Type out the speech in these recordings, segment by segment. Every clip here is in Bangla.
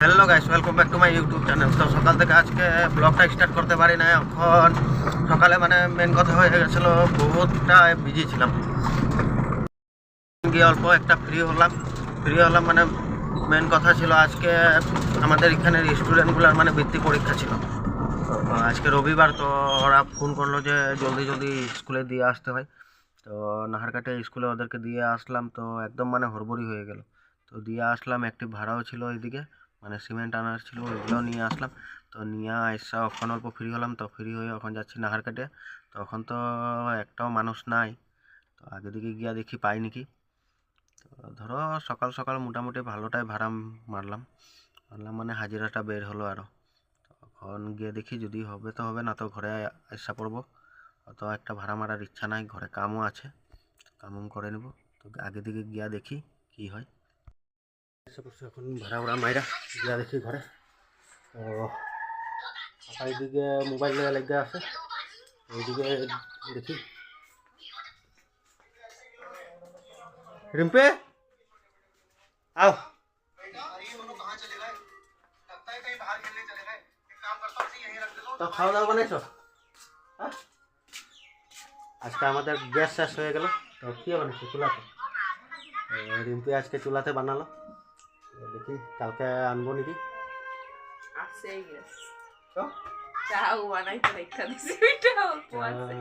Hello guys welcome back to my YouTube channel তো সকাল থেকে আজকে ব্লগটা স্টার্ট করতে পারি না এখন। সকালে মানে মেন কথা হয়ে গেছিল বহুতটা বিজি ছিলাম। গিয়ে অল্প একটা ফ্রি হলাম। ফ্রি হলাম মানে মেন কথা ছিল আজকে আমাদের এখানের স্টুডেন্টগুলোর মানে বৃত্তি পরীক্ষা ছিল। আজকে রবিবার, তো ওরা ফোন করল যে জলদি জলদি স্কুলে দিয়ে আসতে হয়। তো নাহারকাটে স্কুলে ওদেরকে দিয়ে আসলাম, তো একদম মানে হড়বড়ি হয়ে গেল। তো দিয়ে আসলাম, একটি ভাড়াও ছিল ওইদিকে। মানে সিমেন্ট আনার ছিল ওইগুলো নিয়ে আসলাম। তো নিয়ে আসা ওখানে অল্প ফ্রি হলাম, তো ফ্রি হয়ে এখন যাচ্ছি নাহারকাটে তখন তো একটাও মানুষ নাই, তো আগে দিকে গিয়া দেখি পাই নাকি। তো ধরো সকাল সকাল মোটামুটি ভালোটাই ভাড়া মারলাম। মারলাম মানে হাজিরাটা বের হলো আরও তখন গিয়ে দেখি যদি হবে তো হবে না তো ঘরে আসা পড়ব। অত একটা ভাড়া মারার ইচ্ছা নাই, ঘরে কামও আছে, কামও করে নেব। তো আগে দিকে গিয়া দেখি কি হয়। এসে এখন ভাড়া ভাড়া মাইরা। দেখি ঘরে তো চারিদিকে মোবাইল লেগে আছে। ওইদিকে দেখি। রিম্পে আও তো খাওয়া দাওয়া বানাইছো? হ্যাঁ? আজকে আমাদের গ্যাস শেষ হয়ে গেল। তো কি বানাইছো? চুলাতে তো রিম্পি আজকে চুলাতে বানালো। তো দেখি কালকে আনব নাকি? আছে গেস চাও বানাইতে রেখা দিছি ওইটা অল্প আছে।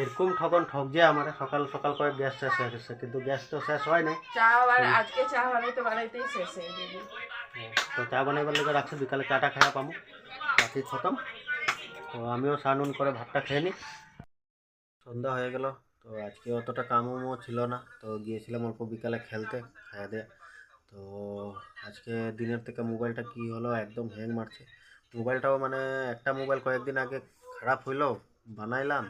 এরকম ঠকন ঠক যে আমার সকাল সকাল করে গ্যাস শেষ হয়ে গেছে কিন্তু গ্যাস তো শেষ হয় নাই। চা আর আজকে চা বানাইতে বানাইতেই শেষ হয়ে গেল। তো চা বানাইবার লেগে রাখছি বিকালে চাটা খাওয়া পামু। রাতি খতম। তো আমিও সানুন করে ভাতটা খেয়ে নিই সন্ধ্যা হয়ে গেল তো আজকে অতটা কামও ছিল না তো গিয়েছিলাম অল্প বিকালে খেলতে খাওয়া দেয়া। তো আজকে দিনের থেকে মোবাইলটা কি হলো? একদম হ্যাং মারছে। মোবাইলটাও মানে একটা মোবাইল কয়েকদিন আগে খারাপ হইল, বানাইলাম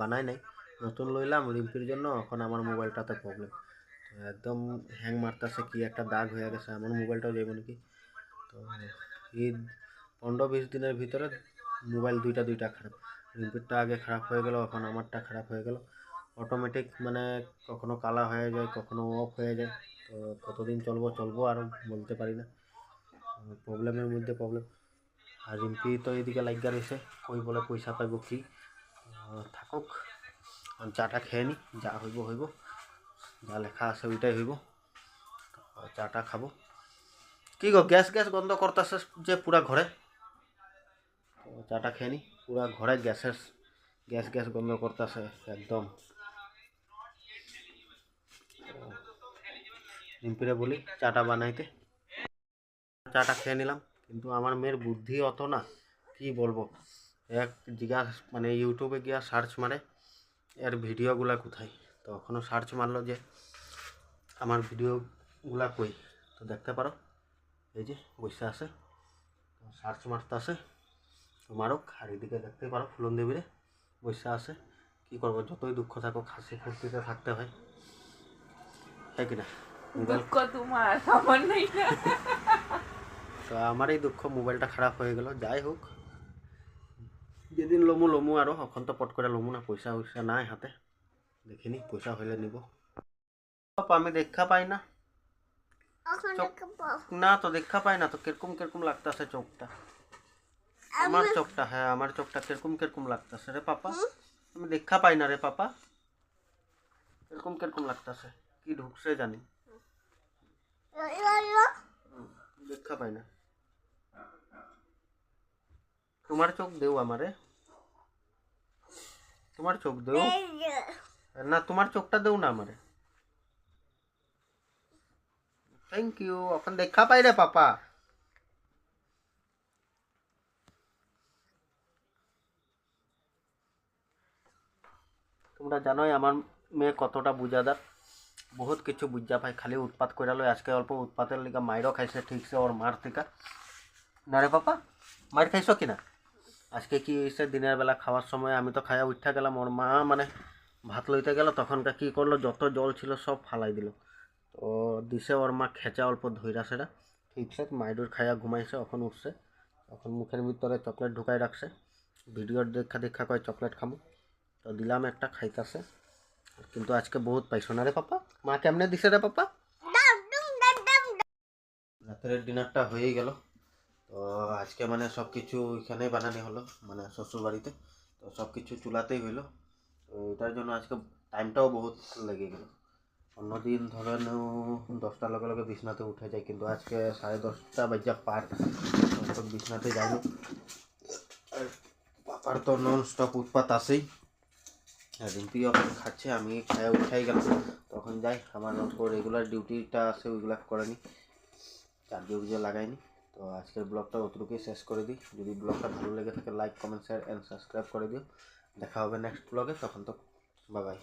বানাই নাই। নতুন লইলাম রিম্পির জন্য, এখন আমার মোবাইলটাতে প্রবলেম তো একদম হ্যাং মারতেছে, কি একটা দাগ হয়ে গেছে, আমার মোবাইলটাও যাইব নাকি? তো ঈদ পনেরো বিশ দিনের ভিতরে মোবাইল দুইটা দুইটা খারাপ। রিম্পিরটা আগে খারাপ হয়ে গেল, এখন আমারটা খারাপ হয়ে গেল। অটোমেটিক মানে কখনো কালা হয়ে যায়, কখনো অফ হয়ে যায়। তো কতদিন চলবো চলবো আর বলতে পারি না। প্রবলেমের মধ্যে প্রবলেম আর রিম্পি তো এদিকে লাগিয়া রয়েছে কই বলে পয়সা পাইব কি? থাকুক চাটা খেয়ে নি, যা হইব হইব। যা লেখা আছে ওইটাই হইব। চাটা খাব। কি গো, গ্যাস গ্যাস গন্ধ করতেছে যে পুরা ঘরে? চাটা খেয়ে নি, পুরা ঘরে গ্যাসের, গ্যাস গ্যাস গন্ধ করতেছে একদম। রিম্পিরে বলি, চাটা বানাইতে। চাটা খেয়ে নিলাম, কিন্তু আমার মেয়ের বুদ্ধি অত না, কি বলব? এক জিজ্ঞাস মানে ইউটিউবে গিয়া সার্চ মারে, এর ভিডিওগুলা কোথায়? তো ওখানে সার্চ মারলো যে, আমার ভিডিওগুলা কই? তো দেখতে পারো, এই যে বসে আছে সার্চ মারতে আছে মারুক, আর এদিকে দেখতে পারো, ফুলন দেবীরে বসে আছে। কী করব, যতই দুঃখ থাকুক, হাসি ফুর্তিতে থাকতে হয়। তাই কিনা? দুঃখ তোমার আমার নাই তো আমারই দুঃখ মোবাইলটা খারাপ হয়ে গেল যাই হোক। যেদিন লমু লমু আরও এখন তো পট করে লমু না পয়সা পয়সা নাই হাতে। দেখিনি পয়সা হইলে নিব। বাপ, আমি দেখা পাই না। না তো দেখা পাই না তো কীরকম কীরকম লাগতাছে চোখটা? আমার চোখটা হ্যাঁ আমার চোখটা কীরকম কীরকম লাগতাছে রে পাপা? আমি দেখা পাই না রে পাপা। কীরকম কীরকম লাগতাছে কি ঢুকছে জানি। দেখা পাই না তোমার চোখ দেও আমারে তোমার চোখ দেও না তোমার চোখটা দেও না আমারে থ্যাংক ইউ এখন দেখা পাই রে পাপা তোমরা জানোই আমার মেয়ে কতটা বুঝাদার বহুত কিছু বুঝা পাই খালি উৎপাত করে লয়। আজকে অল্প উৎপাতের লিগা মাইরও খাইছে ঠিকছে ওর মার থেকে। না রে পাপা মার খাইছো কিনা? আজকে কি হয়েছে দিনের বেলা খাওয়ার সময়? আমি তো খাইয়া উঠা গেলাম, ওর মা মানে ভাত লইতে গেল তখনকার কি করল? যত জল ছিল সব ফালাই দিল। তো দিছে ওর মা খেঁচা অল্প ধইরা সেটা ঠিকছে মাইডুর খাইয়া ঘুমাইছে, এখন উঠছে। এখন মুখের ভিতরে চকলেট ঢুকাই রাখছে। ভিডিওর দেখা দেখা কয় চকলেট খাব তো দিলাম একটা, খাইতাছে। কিন্তু আজকে বহুত পাইছো না রে পাপা মা কেমনে দিছে রে পাপা রাত্রের ডিনারটা হয়েই গেল তো আজকে মানে সব কিছু এখানেই বানানো হলো মানে শ্বশুর বাড়িতে তো সব কিছু চুলাতেই হইল তো এটার জন্য আজকে টাইমটাও বহুত লেগে গেল অন্যদিন ধরেন দশটার লগে লগে বিছনাতে উঠে যায় কিন্তু আজকে সাড়ে দশটা বাজা পার তো বিছনাতে যাইনি আর পাপার তো নন স্টপ উৎপাত আসেই আর রিম্পি যখন খাচ্ছে, আমি খায় উঠাই গেলাম। তখন যাই, আমার রেগুলার ডিউটিটা আছে, ওইগুলো করে নি চার্জে উর্জে লাগাইনি তো আজকের ব্লগটা অতটুকুই শেষ করে দিই। যদি ব্লগটা ভালো লেগে থাকে like comment share and subscribe করে দিও। দেখা হবে নেক্সট ব্লগে, তখন তো বাবাই